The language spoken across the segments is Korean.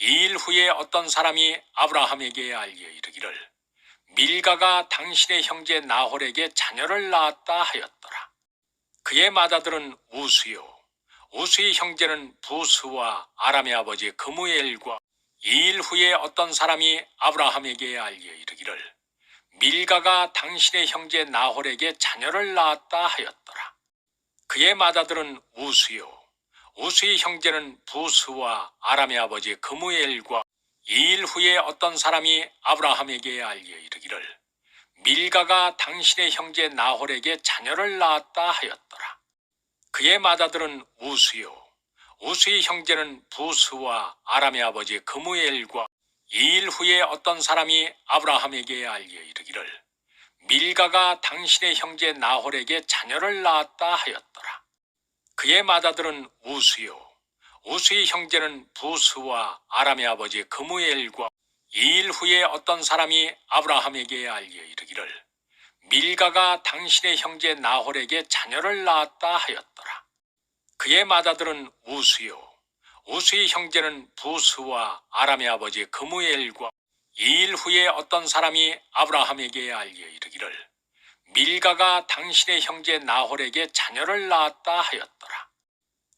이 일 후에 어떤 사람이 아브라함에게 알려 이르기를 밀가가 당신의 형제 나홀에게 자녀를 낳았다 하였더라. 그의 맏아들은 우수요. 우수의 형제는 부스와 아람의 아버지 그무엘과 이 일 후에 어떤 사람이 아브라함에게 알려 이르기를 밀가가 당신의 형제 나홀에게 자녀를 낳았다 하였더라. 그의 맏아들은 우수요. 우수의 형제는 부스와 아람의 아버지 그무엘과 이 일 후에 어떤 사람이 아브라함에게 알려 이르기를 밀가가 당신의 형제 나홀에게 자녀를 낳았다 하였더라. 그의 맏아들은 우수요. 우수의 형제는 부스와 아람의 아버지 그무엘과 이 일 후에 어떤 사람이 아브라함에게 알려 이르기를 밀가가 당신의 형제 나홀에게 자녀를 낳았다 하였더라. 그의 맏아들은 우수요. 우수의 형제는 부스와 아람의 아버지 그무엘과 이 일 후에 어떤 사람이 아브라함에게 알려 이르기를 밀가가 당신의 형제 나홀에게 자녀를 낳았다 하였더라. 그의 맏아들은 우수요. 우수의 형제는 부스와 아람의 아버지 그무엘과 이 일 후에 어떤 사람이 아브라함에게 알려 이르기를 밀가가 당신의 형제 나홀에게 자녀를 낳았다 하였더라.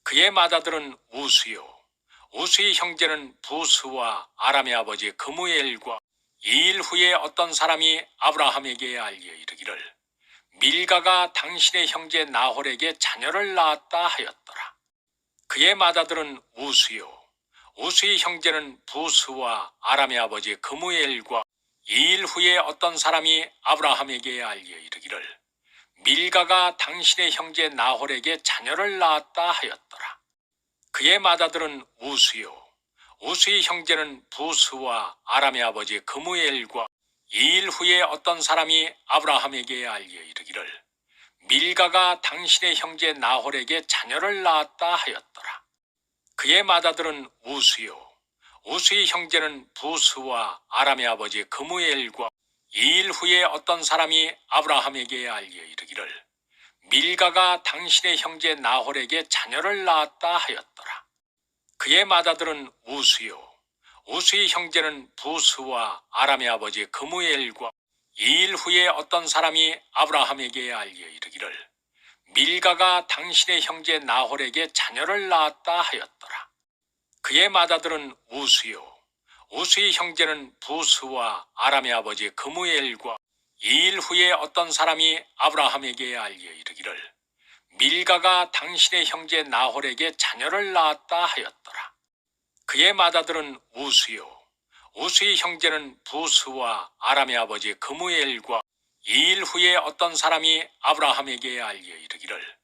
그의 맏아들은 우수요. 우수의 형제는 부스와 아람의 아버지 그무엘과 이일 후에 어떤 사람이 아브라함에게 알려 이르기를 밀가가 당신의 형제 나홀에게 자녀를 낳았다 하였더라. 그의 맏아들은 우수요. 우수의 형제는 부스와 아람의 아버지 그무엘과 이 일 후에 어떤 사람이 아브라함에게 알려 이르기를 밀가가 당신의 형제 나홀에게 자녀를 낳았다 하였더라. 그의 맏아들은 우수요. 우수의 형제는 부스와 아람의 아버지 그무엘과 이 일 후에 어떤 사람이 아브라함에게 알려 이르기를 밀가가 당신의 형제 나홀에게 자녀를 낳았다 하였더라. 그의 맏아들은 우수요. 우수의 형제는 부스와 아람의 아버지 그무엘과 이일 후에 어떤 사람이 아브라함에게 알려 이르기를 밀가가 당신의 형제 나홀에게 자녀를 낳았다 하였더라. 그의 맏아들은 우수요. 우수의 형제는 부스와 아람의 아버지 그무엘과 이일 후에 어떤 사람이 아브라함에게 알려 이르기를 밀가가 당신의 형제 나홀에게 자녀를 낳았다 하였더라. 그의 맏아들은 우수요. 우수의 형제는 부스와 아람의 아버지 그무엘과 이일 후에 어떤 사람이 아브라함에게 알려 이르기를 밀가가 당신의 형제 나홀에게 자녀를 낳았다 하였더라. 그의 맏아들은 우수요. 우수의 형제는 부스와 아람의 아버지 그무엘과 이일 후에 어떤 사람이 아브라함에게 알려 이르기를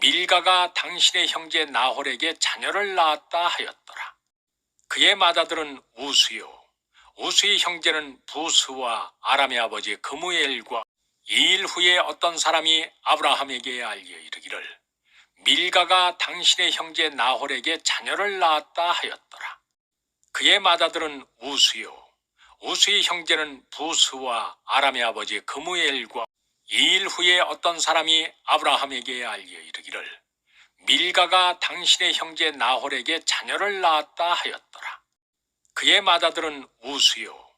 밀가가 당신의 형제 나홀에게 자녀를 낳았다 하였더라. 그의 맏아들은 우수요. 우수의 형제는 부스와 아람의 아버지 그무엘과 이일 후에 어떤 사람이 아브라함에게 알려 이르기를 밀가가 당신의 형제 나홀에게 자녀를 낳았다 하였더라. 그의 맏아들은 우수요. 우수의 형제는 부스와 아람의 아버지 그무엘과 이일 후에 어떤 사람이 아브라함에게 알려 이르기를 밀가가 당신의 형제 나홀에게 자녀를 낳았다 하였더라. 그의 맏아들은 우수요.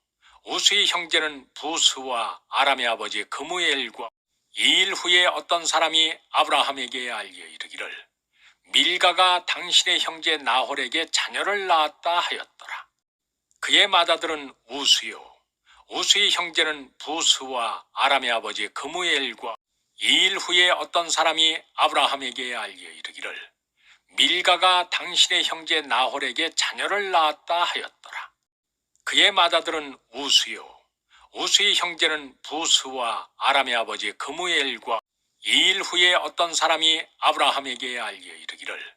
우수의 형제는 부스와 아람의 아버지 그무엘과 이일 후에 어떤 사람이 아브라함에게 알려 이르기를 밀가가 당신의 형제 나홀에게 자녀를 낳았다 하였더라. 그의 맏아들은 우수요. 우수의 형제는 부스와 아람의 아버지 그무엘과 이 일 후에 어떤 사람이 아브라함에게 알려 이르기를 밀가가 당신의 형제 나홀에게 자녀를 낳았다 하였더라. 그의 맏아들은 우수요. 우수의 형제는 부스와 아람의 아버지 그무엘과 이 일 후에 어떤 사람이 아브라함에게 알려 이르기를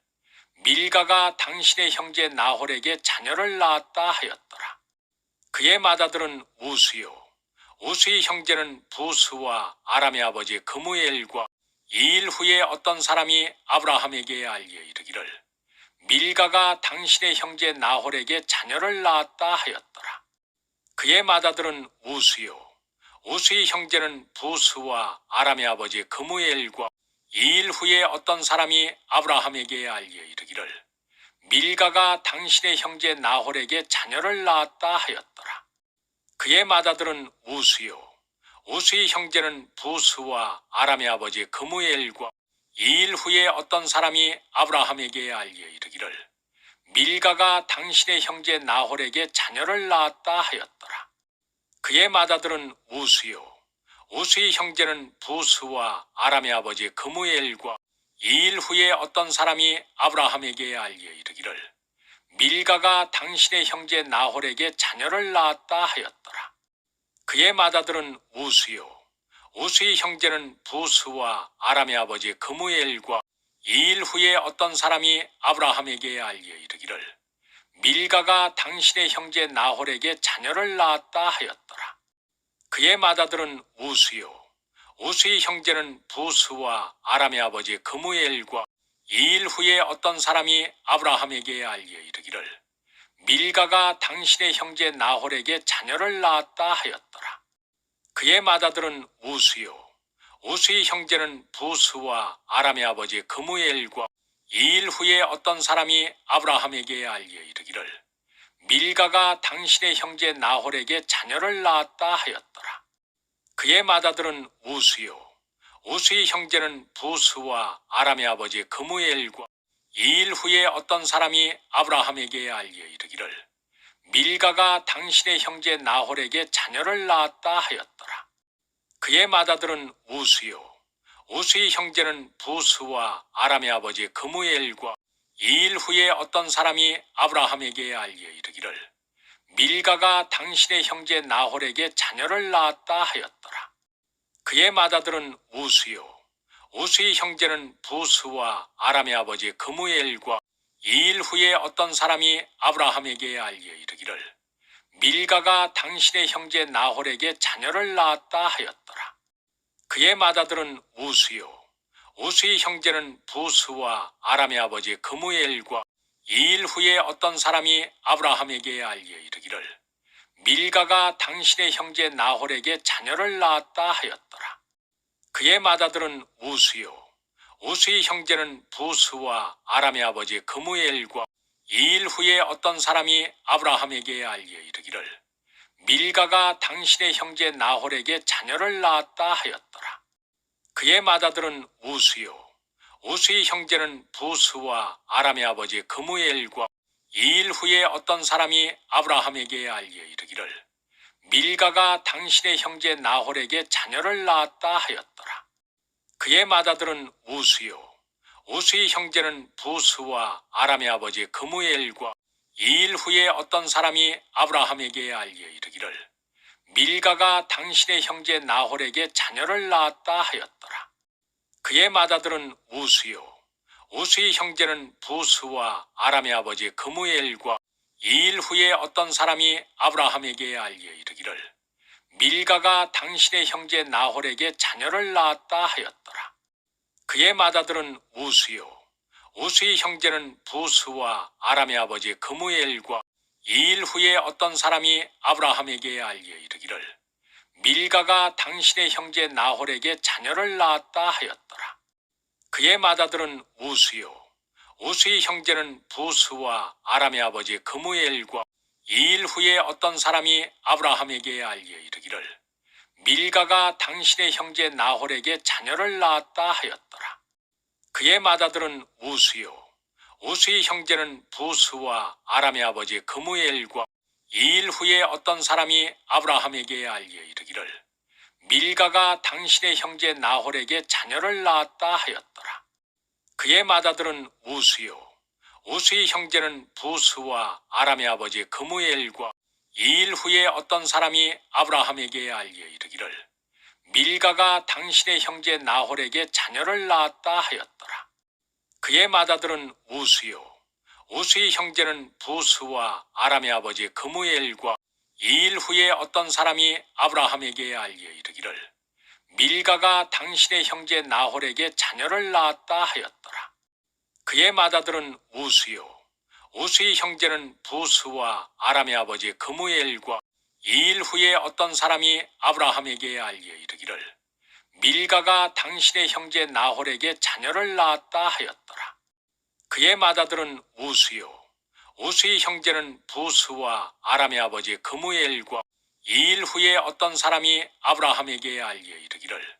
밀가가 당신의 형제 나홀에게 자녀를 낳았다 하였더라. 그의 맏아들은 우수요. 우수의 형제는 부스와 아람의 아버지 그무엘과 이 일 후에 어떤 사람이 아브라함에게 알려 이르기를 밀가가 당신의 형제 나홀에게 자녀를 낳았다 하였더라. 그의 맏아들은 우수요. 우수의 형제는 부스와 아람의 아버지 그무엘과 이 일 후에 어떤 사람이 아브라함에게 알려 이르기를 밀가가 당신의 형제 나홀에게 자녀를 낳았다 하였더라. 그의 맏아들은 우스요. 우스의 형제는 부스와 아람의 아버지 그무엘과 이일 후에 어떤 사람이 아브라함에게 알려 이르기를 밀가가 당신의 형제 나홀에게 자녀를 낳았다 하였더라. 그의 맏아들은 우스요. 우스의 형제는 부스와 아람의 아버지 그무엘과 이 일 후에 어떤 사람이 아브라함에게 알려 이르기를 밀가가 당신의 형제 나홀에게 자녀를 낳았다 하였더라. 그의 맏아들은 우스요. 우스의 형제는 부스와 아람의 아버지 그무엘과 이 일 후에 어떤 사람이 아브라함에게 알려 이르기를 밀가가 당신의 형제 나홀에게 자녀를 낳았다 하였더라. 그의 맏아들은 우스요. 우스의 형제는 부스와 아람의 아버지 그무엘과 이 일 후에 어떤 사람이 아브라함에게 알려 이르기를 밀가가 당신의 형제 나홀에게 자녀를 낳았다 하였더라. 그의 맏아들은 우스요. 우스의 형제는 부스와 아람의 아버지 그무엘과 이 일 후에 어떤 사람이 아브라함에게 알려 이르기를 밀가가 당신의 형제 나홀에게 자녀를 낳았다 하였더라. 그의 맏아들은 우스요. 우스의 형제는 부스와 아람의 아버지 그무엘과 이일 후에 어떤 사람이 아브라함에게 알려 이르기를 밀가가 당신의 형제 나홀에게 자녀를 낳았다 하였더라. 그의 맏아들은 우스요. 우스의 형제는 부스와 아람의 아버지 그무엘과 이일 후에 어떤 사람이 아브라함에게 알려 이르기를 밀가가 당신의 형제 나홀에게 자녀를 낳았다 하였더라. 그의 맏아들은 우스요. 우스의 형제는 부스와 아람의 아버지 그무엘과 이일 후에 어떤 사람이 아브라함에게 알려 이르기를 밀가가 당신의 형제 나홀에게 자녀를 낳았다 하였더라. 그의 맏아들은 우스요. 우스의 형제는 부스와 아람의 아버지 그무엘과 이 일 후에 어떤 사람이 아브라함에게 알려 이르기를 밀가가 당신의 형제 나홀에게 자녀를 낳았다 하였더라. 그의 맏아들은 우스요. 우스의 형제는 부스와 아람의 아버지 그무엘과 이 일 후에 어떤 사람이 아브라함에게 알려 이르기를 밀가가 당신의 형제 나홀에게 자녀를 낳았다 하였더라. 그의 맏아들은 우스요. 우스의 형제는 부스와 아람의 아버지 그무엘과 이일 후에 어떤 사람이 아브라함에게 알려 이르기를 밀가가 당신의 형제 나홀에게 자녀를 낳았다 하였더라. 그의 맏아들은 우스요. 우스의 형제는 부스와 아람의 아버지 그무엘과 이일 후에 어떤 사람이 아브라함에게 알려 이르기를 밀가가 당신의 형제 나홀에게 자녀를 낳았다 하였더라. 그의 맏아들은 우스요. 우스의 형제는 부스와 아람의 아버지 그무엘과 이 일 후에 어떤 사람이 아브라함에게 알려 이르기를 밀가가 당신의 형제 나홀에게 자녀를 낳았다 하였더라. 그의 맏아들은 우스요. 우스의 형제는 부스와 아람의 아버지 그무엘과 이 일 후에 어떤 사람이 아브라함에게 알려 이르기를 밀가가 당신의 형제 나홀에게 자녀를 낳았다 하였더라. 그의 맏아들은 우스요. 우스의 형제는 부스와 아람의 아버지 그무엘과 이 일 후에 어떤 사람이 아브라함에게 알려 이르기를 밀가가 당신의 형제 나홀에게 자녀를 낳았다 하였더라. 그의 맏아들은 우스요. 우스의 형제는 부스와 아람의 아버지 그무엘과 이 일 후에 어떤 사람이 아브라함에게 알려 이르기를 밀가가 당신의 형제 나홀에게 자녀를 낳았다 하였더라. 그의 맏아들은 우스요. 우스의 형제는 부스와 아람의 아버지 그무엘과 이 일 후에 어떤 사람이 아브라함에게 알려 이르기를 밀가가 당신의 형제 나홀에게 자녀를 낳았다 하였더라. 그의 맏아들은 우스요. 우스의 형제는 부스와 아람의 아버지 그무엘과 이일 후에 어떤 사람이 아브라함에게 알려 이르기를 밀가가 당신의 형제 나홀에게 자녀를 낳았다 하였더라. 그의 맏아들은 우스요. 우스의 형제는 부스와 아람의 아버지 그무엘과 이일 후에 어떤 사람이 아브라함에게 알려 이르기를 밀가가 당신의 형제 나홀에게 자녀를 낳았다 하였더라. 그의 맏아들은 우스요. 우스의 형제는 부스와 아람의 아버지 그무엘과 이일 후에 어떤 사람이 아브라함에게 알려 이르기를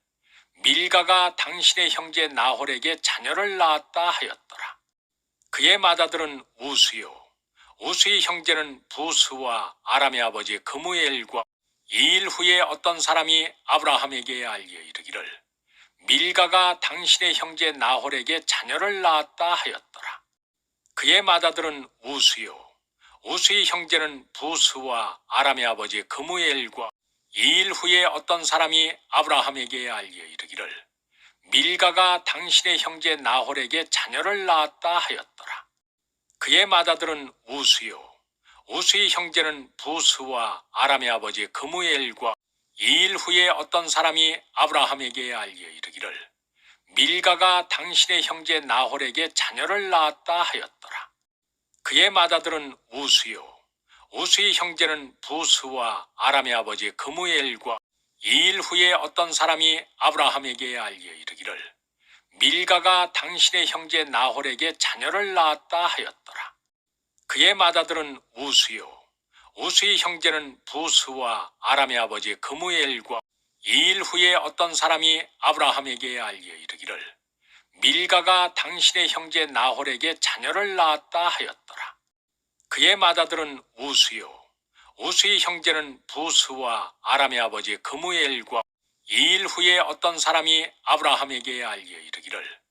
밀가가 당신의 형제 나홀에게 자녀를 낳았다 하였더라. 그의 맏아들은 우스요. 우스의 형제는 부스와 아람의 아버지 그무엘과 이일 후에 어떤 사람이 아브라함에게 알려 이르기를 밀가가 당신의 형제 나홀에게 자녀를 낳았다 하였더라. 그의 맏아들은 우스요. 우스의 형제는 부스와 아람의 아버지 그무엘과 이일 후에 어떤 사람이 아브라함에게 알려 이르기를 밀가가 당신의 형제 나홀에게 자녀를 낳았다 하였더라. 그의 맏아들은 우스요. 우스의 형제는 부스와 아람의 아버지 그무엘과 이 일 후에 어떤 사람이 아브라함에게 알려 이르기를 밀가가 당신의 형제 나홀에게 자녀를 낳았다 하였더라. 그의 맏아들은 우스요. 우스의 형제는 부스와 아람의 아버지 그무엘과 이 일 후에 어떤 사람이 아브라함에게 알려 이르기를 밀가가 당신의 형제 나홀에게 자녀를 낳았다 하였더라. 그의 맏아들은 우스요. 우스의 형제는 부스와 아람의 아버지 그무엘과 이일 후에 어떤 사람이 아브라함에게 알려 이르기를 밀가가 당신의 형제 나홀에게 자녀를 낳았다 하였더라. 그의 맏아들은 우스요. 우스의 형제는 부스와 아람의 아버지 그무엘과 이일 후에 어떤 사람이 아브라함에게 알려 이르기를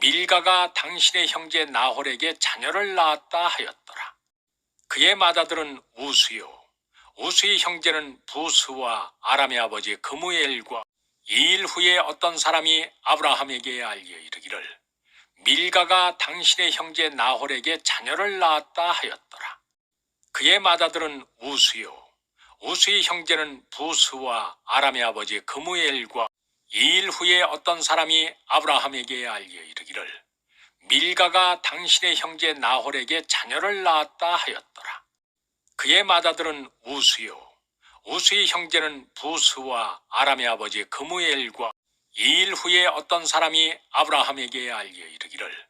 밀가가 당신의 형제 나홀에게 자녀를 낳았다 하였더라. 그의 맏아들은 우스요. 우스의 형제는 부스와 아람의 아버지 그무엘과 이 일 후에 어떤 사람이 아브라함에게 알려 이르기를 밀가가 당신의 형제 나홀에게 자녀를 낳았다 하였더라. 그의 맏아들은 우스요. 우스의 형제는 부스와 아람의 아버지 그무엘과 이 일 후에 어떤 사람이 아브라함에게 알려 이르기를 밀가가 당신의 형제 나홀에게 자녀를 낳았다 하였더라. 그의 맏아들은 우스요. 우스의 형제는 부스와 아람의 아버지 그무엘과 이 일 후에 어떤 사람이 아브라함에게 알려 이르기를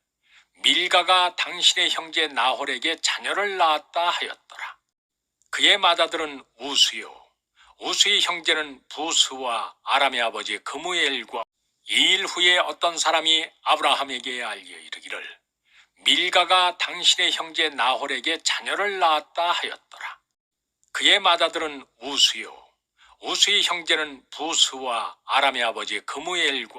밀가가 당신의 형제 나홀에게 자녀를 낳았다 하였더라. 그의 맏아들은 우스요. 우스의 형제는 부스와 아람의 아버지 그무엘과 이 일 후에 어떤 사람이 아브라함에게 알려 이르기를 밀가가 당신의 형제 나홀에게 자녀를 낳았다 하였더라. 그의 맏아들은 우스요. 우스의 형제는 부스와 아람의 아버지 그무엘과